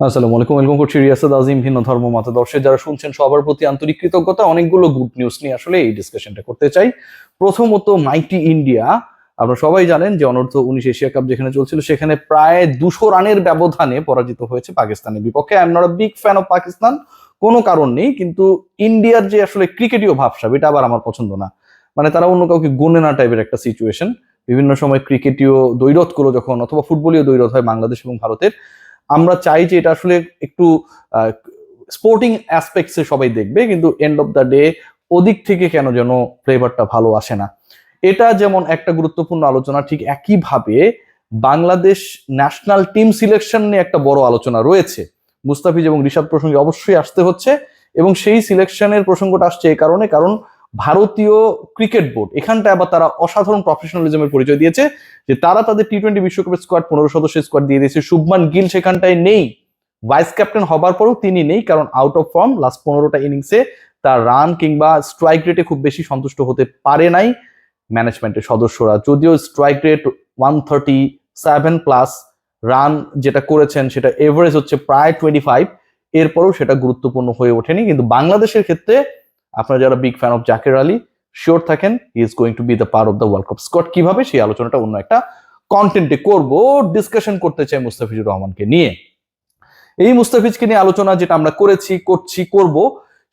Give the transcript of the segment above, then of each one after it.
আসসালামু আলাইকুম, ওয়েলকাম করছি রিয়াসাদ আজিম ভিন্ন ধর্ম মতাদর্শে। যারা শুনছেন সবার প্রতি আন্তরিক কৃতজ্ঞতা, অনেকগুলো গুড নিউজ নিয়ে আসলে এই ডিসকাশনটা করতে চাই। প্রথমত মাইটি ইন্ডিয়া আপনারা সবাই জানেন যে অনূর্ধ্ব উনিশ এশিয়া কাপ যেখানে চলছিল, সেখানে প্রায় দুশো রানের ব্যবধানে পরাজিত হয়েছে পাকিস্তানের বিপক্ষে। I am not big fan of Pakistan, কোনো কারণ নেই, কিন্তু ইন্ডিয়ার যে আসলে ক্রিকেটীয় ভাবসাব, এটা আবার আমার পছন্দ না। মানে তারা অন্য কাউকে গুনে না টাইপের একটা সিচুয়েশন বিভিন্ন সময় ক্রিকেটীয় দৈরথগুলো যখন, অথবা ফুটবলীয় দৈরথ হয় বাংলাদেশ এবং ভারতের আমরা চাই যে এটা আসলে একটু স্পোর্টিং অ্যাসপেক্টসে সবাই দেখবে, কিন্তু এন্ড অফ দ্য ডে ওদিক থেকে কেন যেন ফ্লেভারটা ভালো আসে না। এটা যেমন একটা গুরুত্বপূর্ণ আলোচনা, ঠিক একইভাবে বাংলাদেশ ন্যাশনাল টিম সিলেকশন নিয়ে একটা বড় আলোচনা রয়েছে। মুস্তাফিজ এবং ঋষাদ প্রসঙ্গে অবশ্যই আসতে হচ্ছে, এবং সেই সিলেকশনের প্রসঙ্গটা আসছে এই কারণে, কারণ ভারতীয় ক্রিকেট বোর্ড, এখানটায় আবার তারা অসাধারণ প্রফেশনালিজমের পরিচয় দিয়েছে, যে তারা তাদের টি টোয়েন্টি বিশ্বকাপের স্কোয়াড পনেরো সদস্যের স্কোয়াড দিয়ে দিয়েছে। শুভমান গিল সেখানটায় নেই। ভাইস ক্যাপ্টেন হবার পরও তিনি নেই, কারণ আউট অফ ফর্ম লাস্ট পনেরোটা ইনিংসে তার রান কিংবা স্ট্রাইক রেটে খুব বেশি সন্তুষ্ট হতে পারে নাই ম্যানেজমেন্টের সদস্যরা। যদিও strike rate one thirty seven plus run যেটা করেছেন, সেটা এভারেজ হচ্ছে প্রায় টোয়েন্টি ফাইভ এরপরেও সেটা গুরুত্বপূর্ণ হয়ে ওঠেনি। কিন্তু বাংলাদেশের ক্ষেত্রে আপনারা যারা big fan of Zakir Ali sure থাকেন he is going to be the part of the World Cup squad কীভাবে? সেই আলোচনাটা অন্য একটা কন্টেন্টে করব। ডিসকাশন করতে চাই মুস্তাফিজুর রহমানকে নিয়ে। এই মুস্তাফিজকে নিয়ে আলোচনা যেটা আমরা করেছি, করছি, করব,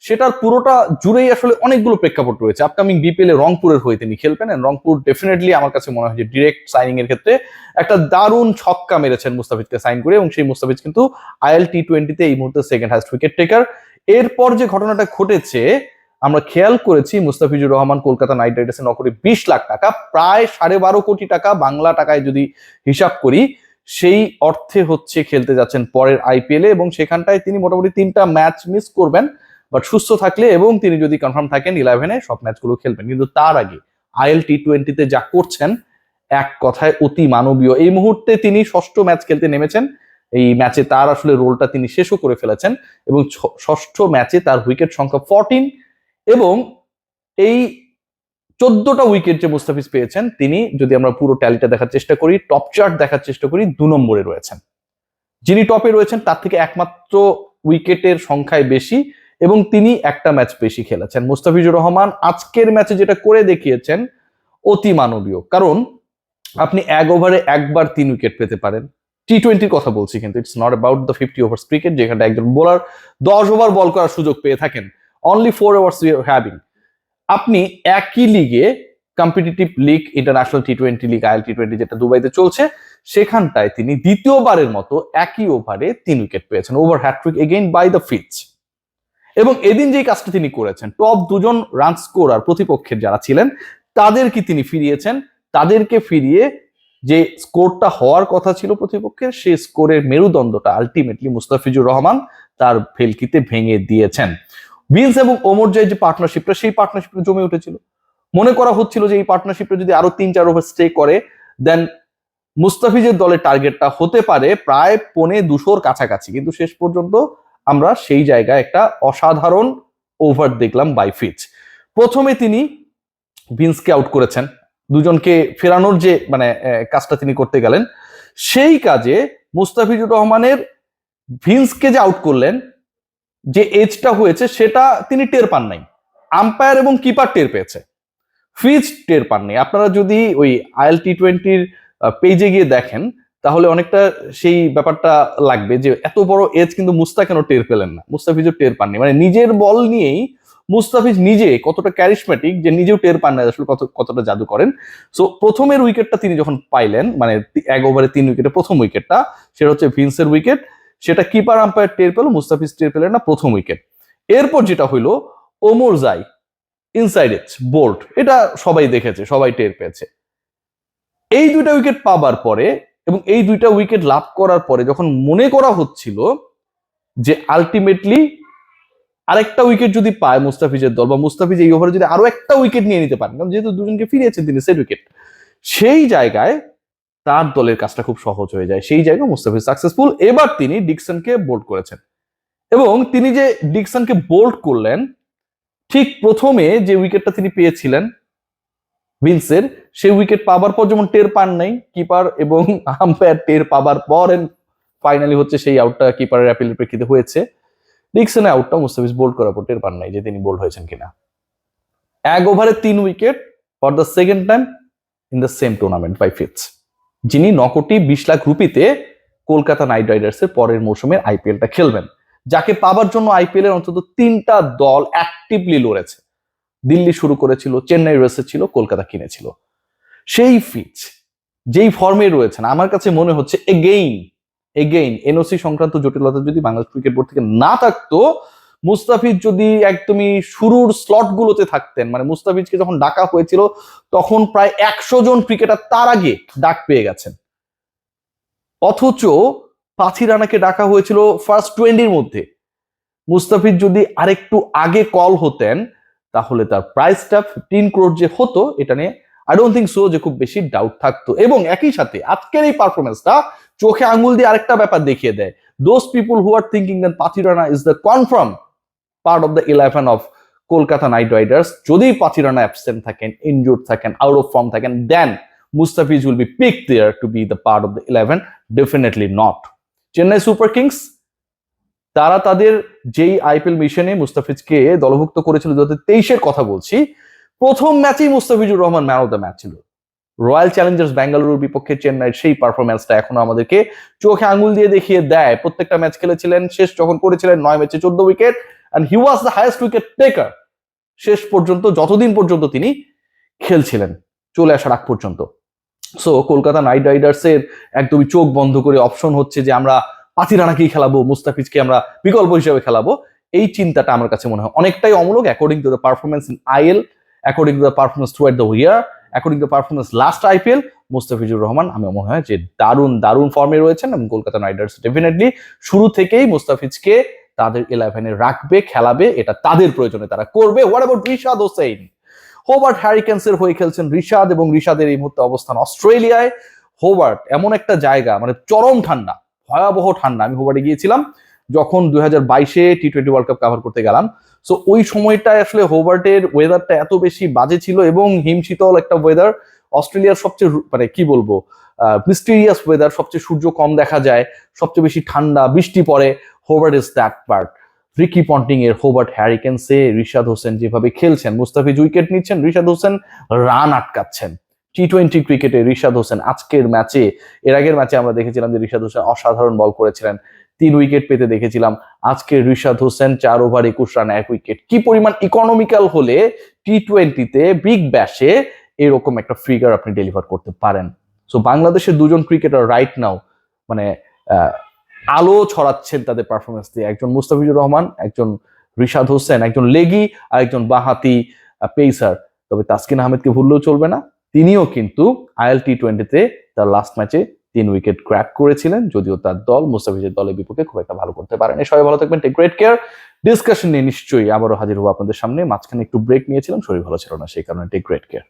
সেটার পুরোটা জুড়েই আসলে অনেকগুলো প্রেক্ষাপট রয়েছে। আপকামিং বিপিএল এ রংপুরের হয়ে তিনি খেলবেন রংপুর ডেফিনেটলি আমার কাছে মনে হয় যে ডিরেক্ট সাইনিং এর ক্ষেত্রে একটা দারুণ ছক্কা মেরেছেন মুস্তাফিজকে সাইন করে এবং সেই মুস্তাফিজ কিন্তু আইএল টি টোয়েন্টিতে এই মুহূর্তে সেকেন্ড হাইস্ট উইকেট টেকার এরপর যে ঘটনাটা ঘটেছে আমরা খেয়াল করেছি মুস্তাফিজুর রহমান কলকাতা নাইট রাইডার্সে নকরে বিশ লাখ টাকা, প্রায় সাড়ে বারো কোটি টাকা বাংলা টাকায় যদি হিসাব করি, সেই অর্থে হচ্ছে খেলতে যাচ্ছেন পরের আইপিএলে এবং সেখানটায় তিনি মোটামুটি তিনটা ম্যাচ মিস করবেন, বাট সুস্থ থাকলে এবং তিনি যদি কনফার্ম থাকেন ইলেভেনে সব ম্যাচগুলো খেলবেন। কিন্তু তার আগে আইএল টি টোয়েন্টিতে যা করছেন, এক কথায় অতি মানবীয়। এই মুহূর্তে তিনি ষষ্ঠ ম্যাচ খেলতে নেমেছেন। এই ম্যাচে তার আসলে রোলটা তিনি শেষও করে ফেলেছেন এবং ষষ্ঠ ম্যাচে তার উইকেট সংখ্যা ফোরটিন এবং এই চোদ্দটা উইকেট যে মুস্তাফিজ পেয়েছেন, তিনি যদি আমরা পুরো ট্যালিটা দেখার চেষ্টা করি টপ চার্ট দেখার চেষ্টা করি, দু নম্বরে রয়েছেন। যিনি টপে রয়েছেন, তার থেকে একমাত্র উইকেটের সংখ্যায় বেশি এবং তিনি একটা ম্যাচ বেশি খেলেছেন। মুস্তাফিজুর রহমান আজকের ম্যাচে যেটা করে দেখিয়েছেন, অতি মানবীয়। কারণ আপনি এক ওভারে একবার তিন উইকেট পেতে পারেন। টি টোয়েন্টির কথা বলছি কিন্তু it's not about the fifty overs cricket যেখানে একজন বোলার দশ ওভার বল করার সুযোগ পেয়ে থাকেন। অনলি ফোর আওয়ার্স হ্যাভিং আপনি একই লিগে competitive league international T twenty league IL T twenty যেটা দুবাইতে চলছে, সেখানটায় তিনি দ্বিতীয়বারের মতো একই ওভারে তিন উইকেট পেয়েছেন। Over hattrick again by the Fizz এবং এদিন যেই কাজটা তিনি করেছেন টপ দুজন রান স্কোরার প্রতিপক্ষের যারা ছিলেন, তাদেরকে তিনি ফিরিয়েছেন। তাদেরকে ফিরিয়ে যে স্কোরটা হওয়ার কথা ছিল প্রতিপক্ষের, সেই স্কোরের মেরুদণ্ডটা আলটিমেটলি মুস্তাফিজুর রহমান তার ভেলকিতে ভেঙে দিয়েছেন। বিনস এবং ওমর জয় যে পার্টনারশিপটা সেই পার্টনারশিপটা জমে উঠেছিল। মনে করা হচ্ছিল যে এই পার্টনারশিপটা যদি আরও তিন চার ওভার স্টে করে দেন মুস্তাফিজের দলের টার্গেটটা হতে পারে প্রায় পনে দুশোর কাছাকাছি। কিন্তু শেষ পর্যন্ত আমরা সেই জায়গায় একটা অসাধারণ ওভার দেখলাম বাই ফিচ প্রথমে তিনি ভিন্সকে আউট করেছেন। দুজনকে ফেরানোর যে মানে কাজটা তিনি করতে গেলেন, সেই কাজে মুস্তাফিজুর রহমানের ভিন্সকে যে আউট করলেন যে এজটা হয়েছে, সেটা তিনি টের পান নাই। আম্পায়ার এবং কিপার টের পেয়েছে। ফিজ টের পাননি আপনারা যদি ওই আইএল টি টোয়েন্টির পেজে গিয়ে দেখেন, তাহলে অনেকটা সেই ব্যাপারটা লাগবে যে এত বড় এজ কিন্তু মুস্তা কেন টের পেলেন না? মুস্তাফিজও টের পাননি মানে নিজের বল নিয়েই মুস্তাফিজ নিজে কতটা ক্যারিসমেটিক যে নিজেও টের পান না আসলে কত, কতটা জাদু করেন। সো প্রথমের উইকেটটা তিনি যখন পাইলেন মানে এক ওভারে তিন উইকেটে প্রথম উইকেটটা সেটা হচ্ছে ভিন্সের উইকেট সেটা কিপার আম্পায়ার টের পেল, মুস্তাফিজ টের পেলেন না, প্রথম উইকেট এরপর যেটা হইল, ওমর জাই ইনসাইড এজ বোল্ট এটা সবাই দেখেছে, সবাই টের পেয়েছে। এই দুইটা উইকেট পাবার পরে এবং এই দুইটা উইকেট লাভ করার পরে যখন মনে করা হচ্ছিল যে আলটিমেটলি আরেকটা উইকেট যদি পায় মুস্তাফিজের দল বা মুস্তাফিজ এই ওভারে যদি আরও একটা উইকেট নিয়ে নিতে পারেন, কারণ যেহেতু দুজনকে ফিরিয়েছেন তিনি সেট উইকেট সেই জায়গায় তার দলের কাজটা খুব সহজ হয়ে যায়। সেই জায়গায় মুস্তাফিজ সাকসেসফুল এবার তিনি ডিকসনকে বোল্ড করেছেন। এবং তিনি যে ডিকসনকে বোল্ড করলেন, ঠিক প্রথমে যে উইকেটটা তিনি পেয়েছিলেন ভিন্সের সেই উইকেট পাবার পর যেমন টের পান নাই কিপার এবং আম্পায়ার টের পাবার পর ফাইনালি হচ্ছে সেই আউটটা কিপারের অ্যাপিলের প্রেক্ষিতে হয়েছে। ডিকসনের আউটটা মুস্তাফিজ বোল্ড করার পর টের পান নাই যে তিনি বোল্ড হয়েছেন কিনা। এক ওভারে তিন wicket for the second time in the same tournament by Fizz যিনি ন কোটি বিশ লাখ রুপিতে কলকাতা নাইট রাইডার্সের পরের মৌসুমের আইপিএলটা খেলবেন। যাকে পাবার জন্য আইপিএল এর অন্তত তিনটা দল অ্যাক্টিভলি লড়েছে। দিল্লি শুরু করেছিল, চেন্নাই রয়েছে ছিল, কলকাতা কিনেছিল। সেই ফিচ, যেই ফর্মে রয়েছেন, আমার কাছে মনে হচ্ছে এগেইন এগেইন এনওসি সংক্রান্ত জটিলতা যদি বাংলাদেশ ক্রিকেট বোর্ড থেকে না থাকতো মুস্তাফিজ যদি একদমই শুরুর স্লট গুলোতে থাকতেন মানে মুস্তাফিজকে যখন ডাকা হয়েছিল, তখন প্রায় একশো জন ক্রিকেটার তার আগে ডাক পেয়ে গেছেন। অথচ পাথি রানাকে ডাকা হয়েছিল ফার্স্ট টোয়েন্টির মধ্যে। মুস্তাফিজ যদি আরেকটু আগে কল হতেন, তাহলে তার প্রাইসটা ফিফটিন ক্রোড যে হতো, এটা নিয়ে আই ডোন্ট থিঙ্ক সো যে খুব বেশি ডাউট থাকতো। এবং একই সাথে আজকের এই পারফরমেন্সটা চোখে আঙুল দিয়ে আরেকটা ব্যাপার দেখিয়ে দেয়। Those people who are thinking that Pathirana is the confirm part of the eleven of Kolkata Knight Riders যদি পাথিরানা অ্যাবসেন্ট থাকেন ইনজুর্ড থাকেন আউট অফ ফর্ম থাকেন then Mustafiz will be pick there to be the part of the eleven definitely not Chennai Super Kings তারা তাদের যেই IPL মিশনে মুস্তাফিজকে দলভুক্ত করেছিল দু হাজার তেইশের কথা বলছি, প্রথম ম্যাচেই Mustafizur Rahman man of the match ছিল। রয়্যাল চ্যালেঞ্জার্স বেঙ্গালুরুর বিপক্ষে চেন্নাইয়ের সেই পারফরমেন্সটা এখনও আমাদেরকে চোখে আঙুল দিয়ে দেখিয়ে দেয়। প্রত্যেকটা ম্যাচ খেলেছিলেন, শেষ যখন করেছিলেন নয় ম্যাচে চোদ্দ wicket and he was the highest wicket taker শেষ পর্যন্ত, যতদিন পর্যন্ত তিনি খেলছিলেন, চলে আসার আগ পর্যন্ত। সো কলকাতা নাইট রাইডার্সের একদমই চোখ বন্ধ করে অপশন হচ্ছে যে আমরা পাতিরানাকেই খেলাবো, মুস্তাফিজকে আমরা বিকল্প হিসেবে খেলাবো। এই চিন্তাটা আমার কাছে মনে হয় অনেকটাই অমূলক according to the performance in IL according to the performance through the year according to performance last IPL Mustafizur Rahman আমি মনে হয় যে দারুণ দারুণ ফর্মে রয়েছেন এবং কলকাতা নাইট রাইডার্স ডেফিনেটলি শুরু থেকেই মুস্তাফিজকে তাদের ইলেভেনে রাখবে, খেলাবে, এটা তাদের প্রয়োজনে তারা করবে। What about Rishad Hossain Hobart হ্যারিকেন্সের হয়ে খেলছেন রিশাদ এবং রিশাদের এই মুহূর্তে অবস্থান অস্ট্রেলিয়ায়। হোবার্ট এমন একটা জায়গা মানে চরম ঠান্ডা, ভয়াবহ ঠান্ডা, আমি হোবার্টে গিয়েছিলাম, যখন দুই হাজার বাইশে T twenty World Cup cover করতে গেলাম। সো ওই সময়টায় আসলে হোবার্টের ওয়েদারটা এত বেশি বাজে ছিল এবং হিমশীতল একটা ওয়েদার অস্ট্রেলিয়ার সবচেয়ে মানে কি বলব মিস্টিরিয়াস ওয়েদার সবচেয়ে সূর্য কম দেখা যায়, সবচেয়ে বেশি ঠান্ডা, বৃষ্টি পড়ে Hobart is that part Ricky Ponting এর হোবার্ট হ্যারিকেন্সে রিশাদ হোসেন যেভাবে খেলছেন, মুস্তাফিজ উইকেট নিচ্ছেন, রিশাদ হোসেন রান আটকাচ্ছেন। টি টোয়েন্টি ক্রিকেটে রিশাদ হোসেন আজকের ম্যাচে এর আগের ম্যাচে আমরা দেখেছিলাম যে রিশাদ হোসেন অসাধারণ বল করেছিলেন। তিন উইকেট পেতে দেখেছিলাম। আজকে রিশাদ হোসেন চার ওভার একুশ রান এক উইকেট কি পরিমাণ ইকোনমিক্যাল হলে টি টোয়েন্টিতে বিগ ব্যাশে এরকম একটা ফিগার আপনি ডেলিভার করতে পারেন। সো বাংলাদেশের দুজন ক্রিকেটার রাইট নাও মানে আলো ছড়াচ্ছেন তাদের পারফরমেন্স দিয়ে। একজন মুস্তাফিজুর রহমান, একজন রিশাদ হোসেন, একজন লেগি, আর একজন বাহাতি পেসার তবে তাসকিন আহমেদকে ভুললেও চলবে না। তিনিও কিন্তু আইএল টি টোয়েন্টিতে তার লাস্ট ম্যাচে তিন উইকেট ক্র্যাক করেছিলেন, যদিও তার দল মুস্তাফিজের দলের বিপক্ষে খুব একটা ভালো করতে পারেন। সবাই ভালো থাকবেন টেক গ্রেট কেয়ার ডিসকাশন নিয়ে নিশ্চয়ই আবারও হাজির হব আপনাদের সামনে। মাঝখানে একটু ব্রেক নিয়েছিলাম, শরীর ভালো ছিল না, সেই কারণে টেক গ্রেট কেয়ার